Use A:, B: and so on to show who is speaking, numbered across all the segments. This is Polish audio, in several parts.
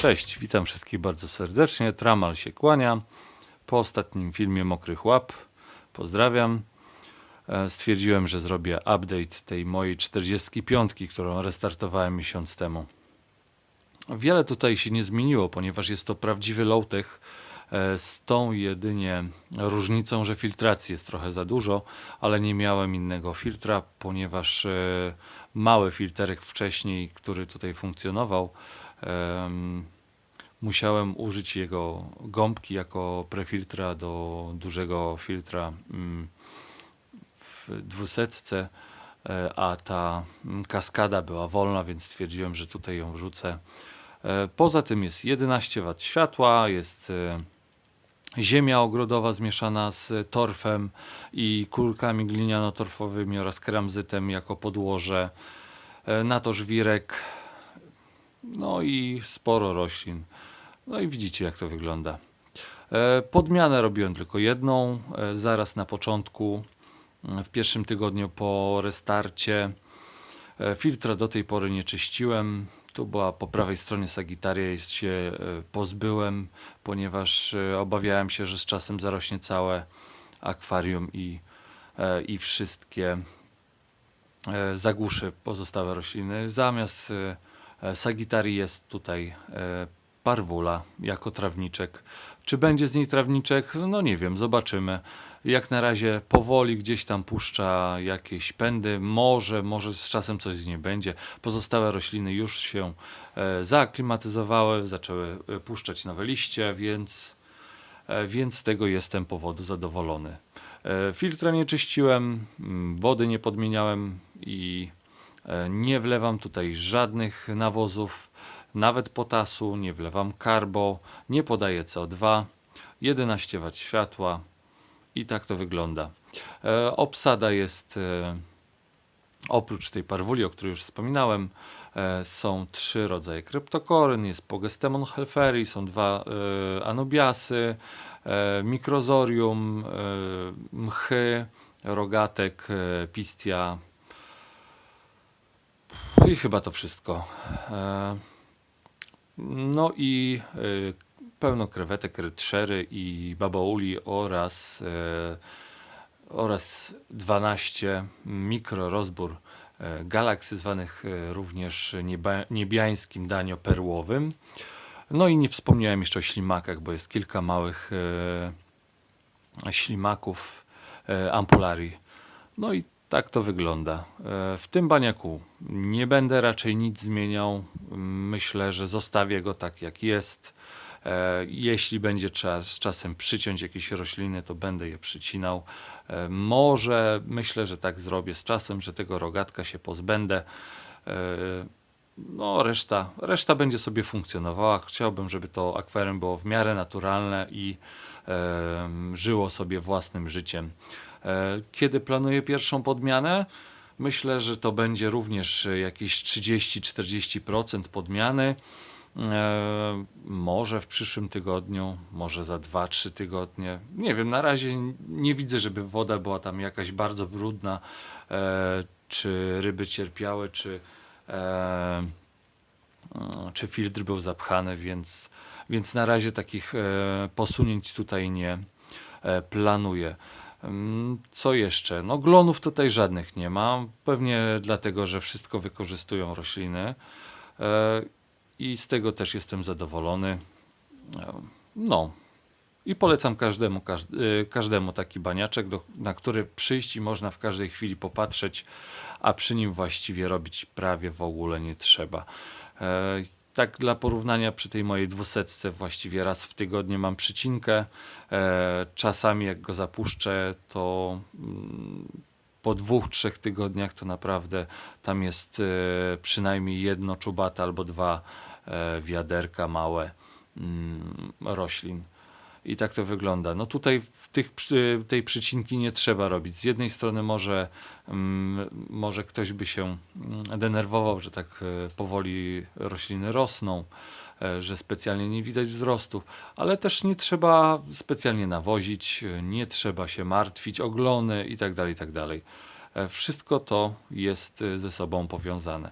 A: Cześć, witam wszystkich bardzo serdecznie. Tramal się kłania. Po ostatnim filmie Mokrych Łap. Pozdrawiam. E, Stwierdziłem, że zrobię update tej mojej 45, którą restartowałem miesiąc temu. Wiele tutaj się nie zmieniło, ponieważ jest to prawdziwy low-tech e, z tą jedynie różnicą, że filtracji jest trochę za dużo, ale nie miałem innego filtra, ponieważ e, mały filterek wcześniej, który tutaj funkcjonował, musiałem użyć jego gąbki jako prefiltra do dużego filtra mm, w dwusetce, e, a ta mm, kaskada była wolna, więc stwierdziłem, że tutaj ją wrzucę. E, Poza tym jest 11 W światła, jest e, ziemia ogrodowa zmieszana z torfem i kulkami gliniano-torfowymi oraz kramzytem jako podłoże. Na to żwirek, no i sporo roślin. No i widzicie, jak to wygląda. E, Podmianę robiłem tylko jedną, e, zaraz na początku, w pierwszym tygodniu po restarcie. E, Filtra do tej pory nie czyściłem. Tu była po prawej stronie Sagittaria, jest się pozbyłem, ponieważ obawiałem się, że z czasem zarośnie całe akwarium i, i wszystkie zagłuszy pozostałe rośliny. Zamiast Sagittarii jest tutaj parwula jako trawniczek. Czy będzie z niej trawniczek? No nie wiem, zobaczymy. Jak na razie powoli gdzieś tam puszcza jakieś pędy. Może, może z czasem coś z niej będzie. Pozostałe rośliny już się e, zaaklimatyzowały, zaczęły e, puszczać nowe liście, więc, e, więc z tego jestem powodu zadowolony. E, Filtra nie czyściłem, mm, wody nie podmieniałem i e, nie wlewam tutaj żadnych nawozów, nawet potasu, nie wlewam karbo, nie podaję CO2, 11 W światła i tak to wygląda. E, Obsada jest e, oprócz tej parwuli, o której już wspominałem, e, są trzy rodzaje kryptokoryn, jest Pogestemon helferi, są dwa e, anubiasy, e, mikrozorium, e, mchy, rogatek, e, pistia i chyba to wszystko. E, No i e, pełno krewetek, rytrzery i babauli oraz, e, oraz 12 mikrorozbór e, galaksy zwanych również nieba, niebiańskim danio-perłowym. No i nie wspomniałem jeszcze o ślimakach, bo jest kilka małych ślimaków ampularii. No i tak to wygląda. E, W tym baniaku nie będę raczej nic zmieniał. Myślę, że zostawię go tak jak jest. E, Jeśli będzie trzeba z czasem przyciąć jakieś rośliny, to będę je przycinał. E, Może myślę, że tak zrobię z czasem, że tego rogatka się pozbędę. No, reszta, reszta będzie sobie funkcjonowała. Chciałbym, żeby to akwarium było w miarę naturalne i żyło sobie własnym życiem. E, Kiedy planuję pierwszą podmianę? Myślę, że to będzie również jakieś 30-40% podmiany. E, może w przyszłym tygodniu, może za 2-3 tygodnie. Nie wiem, na razie nie widzę, żeby woda była tam jakaś bardzo brudna, e, czy ryby cierpiały, czy, e, czy filtr był zapchany, więc, więc na razie takich e, posunięć tutaj nie e, planuję. Mm, Co jeszcze? No glonów tutaj żadnych nie ma, pewnie dlatego, że wszystko wykorzystują rośliny e, i z tego też jestem zadowolony. No i polecam każdemu, każd- y, każdemu taki baniaczek, do, na który przyjść i można w każdej chwili popatrzeć, a przy nim właściwie robić prawie w ogóle nie trzeba. E, Tak dla porównania przy tej mojej dwusetce właściwie raz w tygodniu mam przycinkę. E, Czasami jak go zapuszczę, to mm, po dwóch, trzech tygodniach to naprawdę tam jest e, przynajmniej jedno czubata albo dwa e, wiaderka małe mm, roślin. I tak to wygląda. No tutaj w tych, tej przycinki nie trzeba robić. Z jednej strony może, mm, może ktoś by się mm, denerwował, że tak e, powoli rośliny rosną, e, że specjalnie nie widać wzrostu, ale też nie trzeba specjalnie nawozić, nie trzeba się martwić, oglony i tak dalej, i tak. E, Wszystko to jest ze sobą powiązane.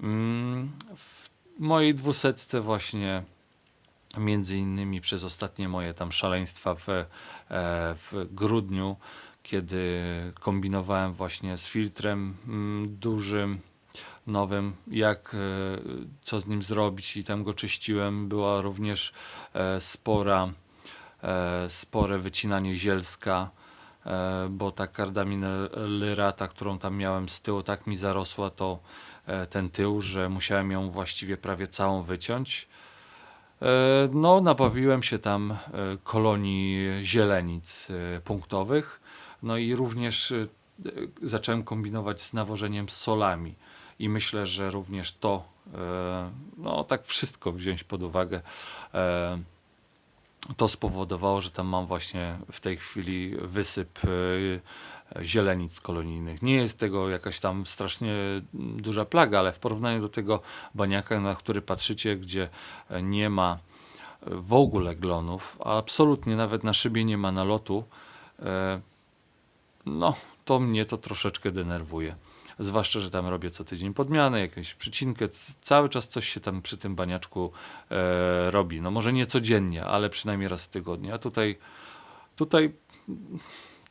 A: Mm, w mojej dwusetce właśnie między innymi przez ostatnie moje tam szaleństwa w, e, w grudniu, kiedy kombinowałem właśnie z filtrem mm, dużym, nowym, jak, e, co z nim zrobić i tam go czyściłem. Była również e, spora, spore wycinanie zielska, bo ta kardamilyrata, którą tam miałem z tyłu, tak mi zarosła to ten tył, że musiałem ją właściwie prawie całą wyciąć. E, No, nabawiłem się tam e, kolonii zielenic e, punktowych. No i również zacząłem kombinować z nawożeniem solami. I myślę, że również to, no tak wszystko wziąć pod uwagę, to spowodowało, że tam mam właśnie w tej chwili wysyp zielenic kolonijnych. Nie jest tego jakaś tam strasznie duża plaga, ale w porównaniu do tego baniaka, na który patrzycie, gdzie nie ma w ogóle glonów, a absolutnie nawet na szybie nie ma nalotu, e, no to mnie to troszeczkę denerwuje. Zwłaszcza, że tam robię co tydzień podmianę, jakąś przycinkę, cały czas coś się tam przy tym baniaczku e, robi. No może nie codziennie, ale przynajmniej raz w tygodniu. A tutaj, tutaj,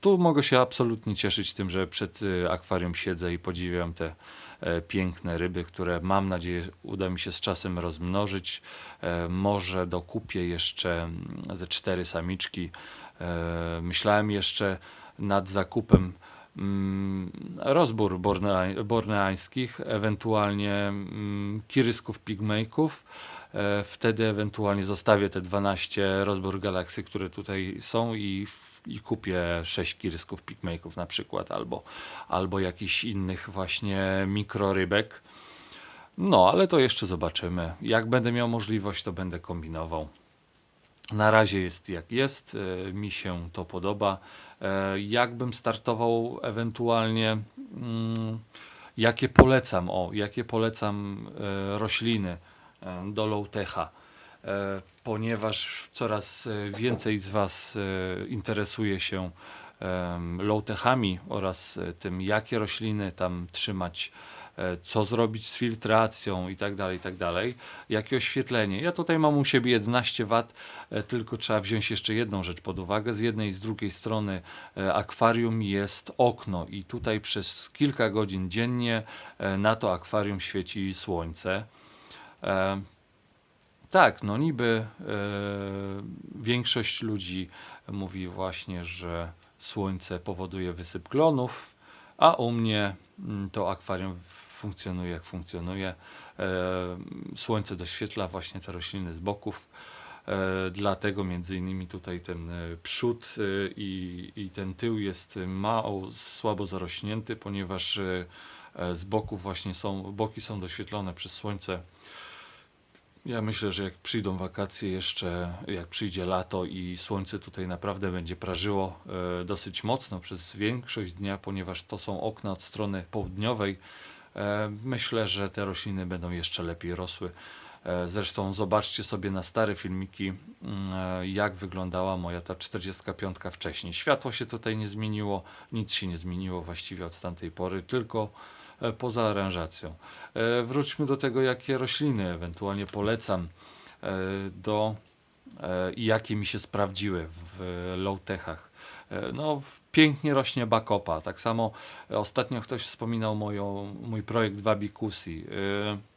A: tu mogę się absolutnie cieszyć tym, że przed y, akwarium siedzę i podziwiam te e, piękne ryby, które mam nadzieję uda mi się z czasem rozmnożyć. E, może dokupię jeszcze ze cztery samiczki. E, myślałem jeszcze nad zakupem mm, rozbór bornea, borneańskich, ewentualnie mm, kirysków pigmejków. Wtedy ewentualnie zostawię te 12 rozbór galaksy, które tutaj są i, i kupię 6 kirysków pigmejków na przykład, albo, albo jakichś innych właśnie mikrorybek. No, ale to jeszcze zobaczymy. Jak będę miał możliwość, to będę kombinował. Na razie jest jak jest, e, mi się to podoba. E, Jakbym startował ewentualnie, mm, jakie polecam, o, jakie polecam e, rośliny do low-techa, ponieważ coraz e, więcej z Was e, interesuje się low-techami oraz e, tym, jakie rośliny tam trzymać, e, co zrobić z filtracją i tak dalej, i tak dalej. Jakie oświetlenie. Ja tutaj mam u siebie 11 W, e, tylko trzeba wziąć jeszcze jedną rzecz pod uwagę. Z jednej i z drugiej strony e, akwarium jest okno i tutaj przez kilka godzin dziennie e, na to akwarium świeci słońce. Tak, no niby e, większość ludzi mówi właśnie, że słońce powoduje wysyp glonów, a u mnie mm, to akwarium funkcjonuje jak funkcjonuje. E, słońce doświetla właśnie te rośliny z boków. E, dlatego między innymi tutaj ten przód i, ten tył jest mało, słabo zarośnięty, ponieważ z boków właśnie są, boki są doświetlone przez słońce. Ja myślę, że jak przyjdą wakacje jeszcze, jak przyjdzie lato i słońce tutaj naprawdę będzie prażyło e, dosyć mocno przez większość dnia, ponieważ to są okna od strony południowej, e, myślę, że te rośliny będą jeszcze lepiej rosły. E, zresztą zobaczcie sobie na stare filmiki, mm, jak wyglądała moja ta 45 wcześniej. Światło się tutaj nie zmieniło, nic się nie zmieniło właściwie od tamtej pory, tylko poza aranżacją. E, Wróćmy do tego, jakie rośliny ewentualnie polecam e, do e, i jakie mi się sprawdziły w low-techach. E, No, pięknie rośnie bakopa. Tak samo e, ostatnio ktoś wspominał moją, mój projekt Wabikusi. E,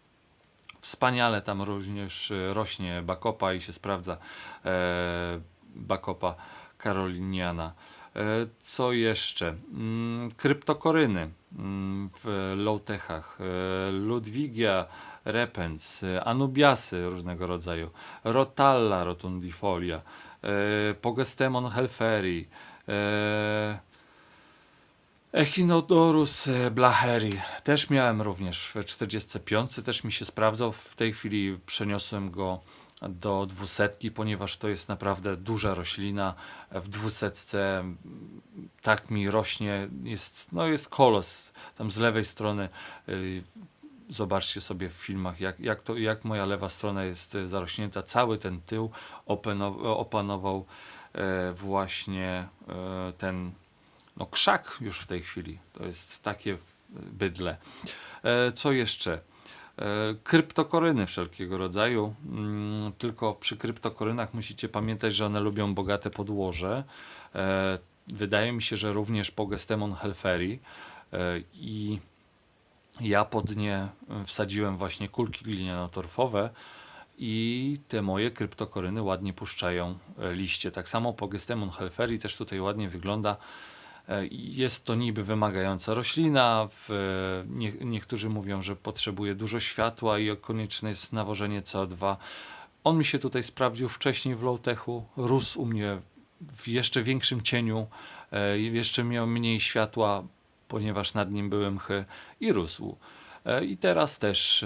A: Wspaniale tam również e, rośnie bakopa i się sprawdza e, bakopa karoliniana. E, Co jeszcze? Mm, Kryptokoryny w low-techach. E, Ludwigia repens, e, anubiasy różnego rodzaju, rotalla rotundifolia, e, pogestemon helferi, Echinodorus blacheri. Też miałem również w 45, też mi się sprawdzał. W tej chwili przeniosłem go do dwusetki, ponieważ to jest naprawdę duża roślina. W dwusetce tak mi rośnie, jest, no jest kolos. Tam z lewej strony y, zobaczcie sobie w filmach, jak, jak, to, jak moja lewa strona jest zarośnięta. Cały ten tył opanow- opanował e, właśnie e, ten no, krzak już w tej chwili. To jest takie bydle. E, co jeszcze? E, Kryptokoryny wszelkiego rodzaju, mm, tylko przy kryptokorynach musicie pamiętać, że one lubią bogate podłoże. E, Wydaje mi się, że również Pogestemon helferi e, i ja pod nie wsadziłem właśnie kulki gliniano-torfowe i te moje kryptokoryny ładnie puszczają liście. Tak samo Pogestemon helferi też tutaj ładnie wygląda. E, Jest to niby wymagająca roślina. W, e, nie, niektórzy mówią, że potrzebuje dużo światła i konieczne jest nawożenie CO2. On mi się tutaj sprawdził wcześniej w low-techu. Rósł u mnie w jeszcze większym cieniu, e, jeszcze miał mniej światła, ponieważ nad nim były mchy i rósł. I teraz też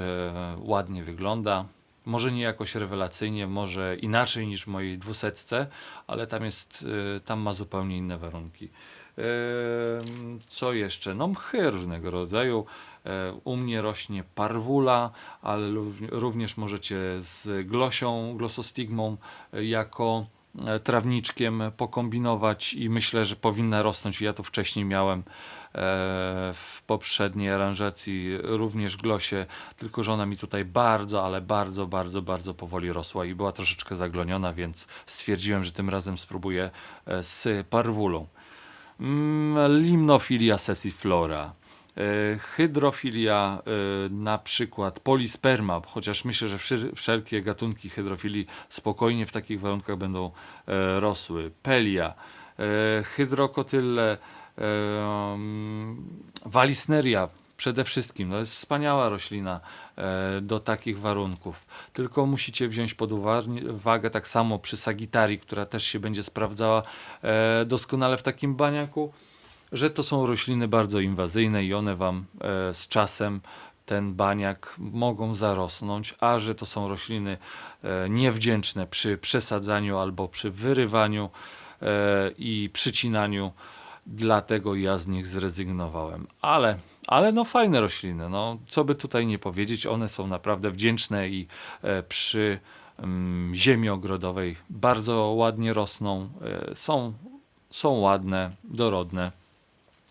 A: ładnie wygląda. Może nie jakoś rewelacyjnie, może inaczej niż w mojej dwusetce, ale tam jest, tam ma zupełnie inne warunki. Co jeszcze? No mchy różnego rodzaju. E, U mnie rośnie parwula, ale również możecie z glosią, glosostigmą e, jako e, trawniczkiem pokombinować i myślę, że powinna rosnąć. Ja to wcześniej miałem w poprzedniej aranżacji również glosie, tylko że ona mi tutaj bardzo, ale bardzo, bardzo, bardzo powoli rosła i była troszeczkę zagloniona, więc stwierdziłem, że tym razem spróbuję z parwulą. Mm, Limnofilia sessiflora. E, Hydrofilia, e, na przykład polisperma, chociaż myślę, że wszelkie gatunki hydrofilii spokojnie w takich warunkach będą e, rosły. Pelia, hydrokotyle, um, walisneria przede wszystkim. To jest wspaniała roślina e, do takich warunków. Tylko musicie wziąć pod uwag- uwagę tak samo przy sagitarii, która też się będzie sprawdzała e, doskonale w takim baniaku że to są rośliny bardzo inwazyjne i one wam e, z czasem ten baniak mogą zarosnąć, a że to są rośliny niewdzięczne przy przesadzaniu albo przy wyrywaniu i przycinaniu, dlatego ja z nich zrezygnowałem. Ale, ale no fajne rośliny, no co by tutaj nie powiedzieć, one są naprawdę wdzięczne i e, przy mm, ziemi ogrodowej bardzo ładnie rosną, e, są, są ładne, dorodne.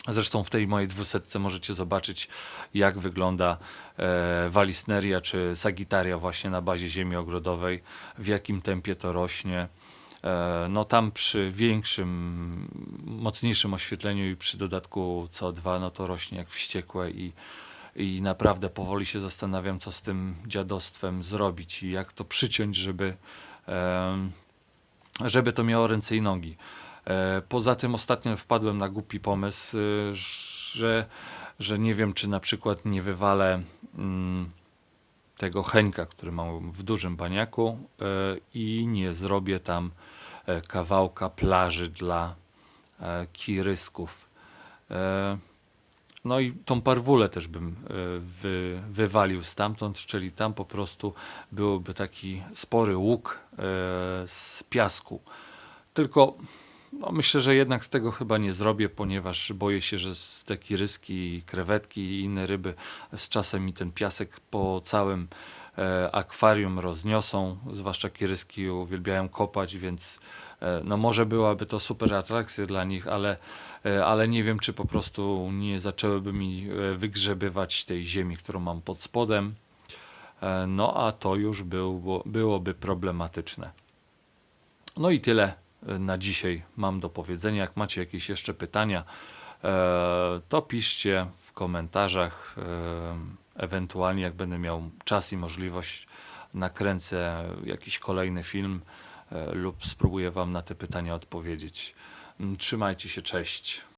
A: Zresztą w tej mojej dwusetce możecie zobaczyć, jak wygląda e, walisneria czy sagitaria właśnie na bazie ziemi ogrodowej, w jakim tempie to rośnie. E, no tam przy większym, mocniejszym oświetleniu i przy dodatku CO2, no to rośnie jak wściekłe i, i naprawdę powoli się zastanawiam, co z tym dziadostwem zrobić i jak to przyciąć, żeby, żeby to miało ręce i nogi. E, Poza tym ostatnio wpadłem na głupi pomysł, że, że nie wiem, czy na przykład nie wywalę mm, tego Henka, który mam w dużym baniaku e, i nie zrobię tam e, kawałka plaży dla e, kirysków. No i tą parwulę też bym wy, wywalił stamtąd, czyli tam po prostu byłby taki spory łuk z piasku. Tylko no, myślę, że jednak z tego chyba nie zrobię, ponieważ boję się, że te kiryski, krewetki i inne ryby z czasem mi ten piasek po całym e, akwarium rozniosą. Zwłaszcza kiryski uwielbiają kopać, więc e, no może byłaby to super atrakcja dla nich, ale, e, ale nie wiem, czy po prostu nie zaczęłyby mi e, wygrzebywać tej ziemi, którą mam pod spodem. E, no a to już było, byłoby problematyczne. No i tyle na dzisiaj mam do powiedzenia. Jak macie jakieś jeszcze pytania, e, to piszcie w komentarzach. e, Ewentualnie, jak będę miał czas i możliwość, nakręcę jakiś kolejny film e, lub spróbuję Wam na te pytania odpowiedzieć. Mm, Trzymajcie się, cześć.